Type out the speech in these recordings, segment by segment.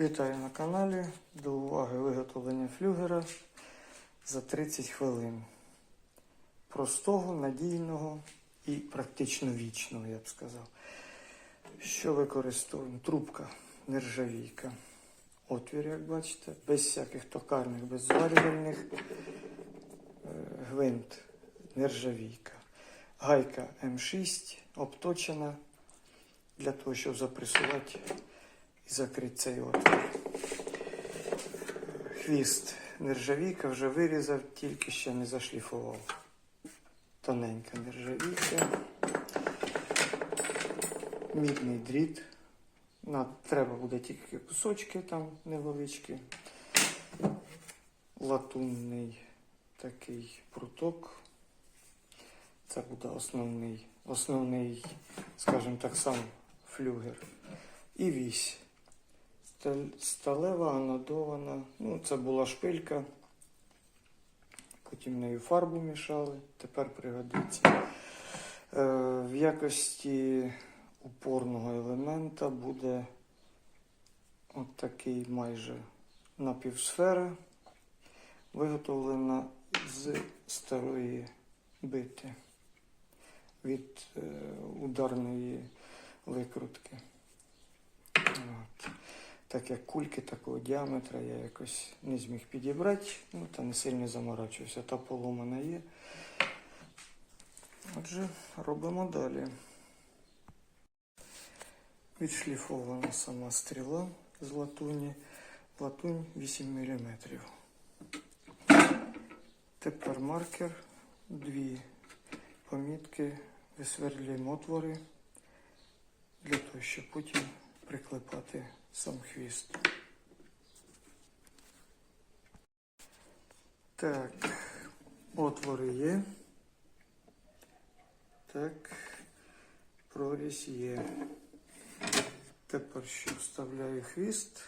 Вітаю на каналі. До уваги виготовлення флюгера за 30 хвилин. Простого, надійного і практично вічного, я б сказав. Що використовуємо? Трубка нержавійка. Отвір, як бачите, без всяких токарних, без зварювальних. Е, Гвинт нержавійка. Гайка М6 обточена для того, щоб запресувати і закрити цей отвір. Хвіст нержавійка вже вирізав, тільки ще не зашліфував. Тоненька нержавійка. Мідний дріт. На, треба буде тільки кусочки там невеличкі. Латунний такий пруток. Це буде основний, основний, скажімо так, сам флюгер. І вісь. Сталева, анодована. Ну, це була шпилька. Потім нею фарбу мішали, тепер пригодиться. Е, в якості упорного елемента буде от такий майже напівсфера, виготовлена з старої бити від е, ударної викрутки. Так як кульки такого діаметра я якось не зміг підібрати, ну та не сильно заморачувався. Та поломана є. Отже, робимо далі. Відшліфована сама стріла з латуні. Латунь 8 мм. Тепер маркер, дві помітки, висверлюємо отвори для того, щоб потім приклепати сам хвіст. Так, отвори є. Так, прорізь є. Тепер що вставляю хвіст,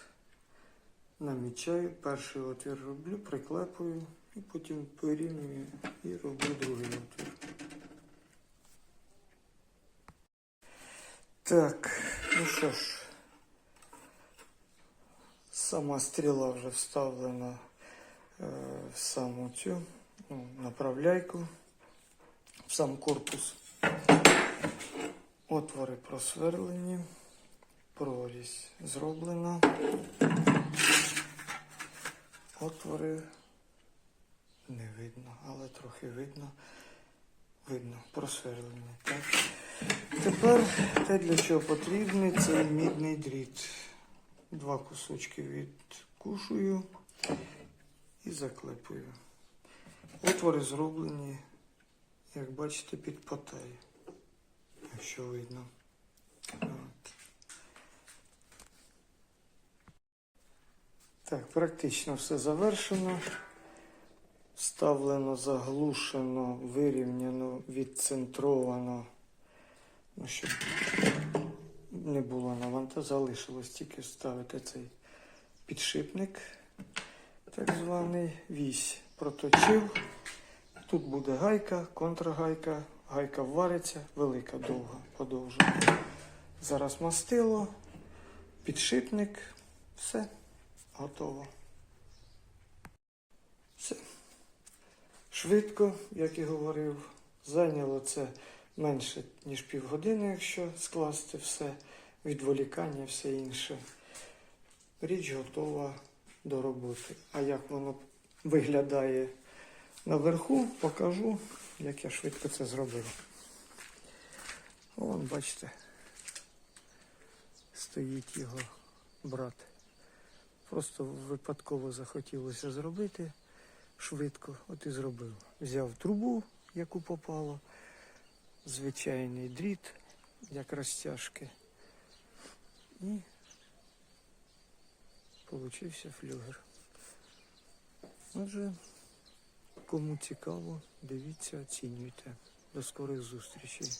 намічаю, перший отвір роблю, приклепую і потім порівнюю і роблю другий отвір. Так, ну що ж, сама стріла вже вставлена е, в саму цю ну, направляйку, в сам корпус. Отвори просверлені, прорізь зроблена. Отвори не видно, але трохи видно. Видно, просверлені. Так. Тепер те, для чого потрібний, це мідний дріт. Два кусочки відкушую і заклепую. Отвори зроблені, як бачите, під потай, якщо видно. От. Так, практично все завершено. Вставлено, заглушено, вирівняно, відцентровано. Ну, щоб не було наванта, залишилось тільки вставити цей підшипник, так званий вісь. Проточив. Тут буде гайка, контргайка, гайка вариться, велика, довга, подовжена. Зараз мастило, підшипник, все, готово. Все. Швидко, як і говорив, зайняло це менше, ніж півгодини, якщо скласти все, відволікання, все інше. Річ готова до роботи. А як воно виглядає наверху, покажу, як я швидко це зробив. Вон, бачите, стоїть його брат. Просто випадково захотілося зробити швидко, от і зробив. Взяв трубу, яку попало, звичайний дріт, як розтяжки. І получився флюгер. Отже, кому цікаво, дивіться, оцінюйте. До скорих зустрічей.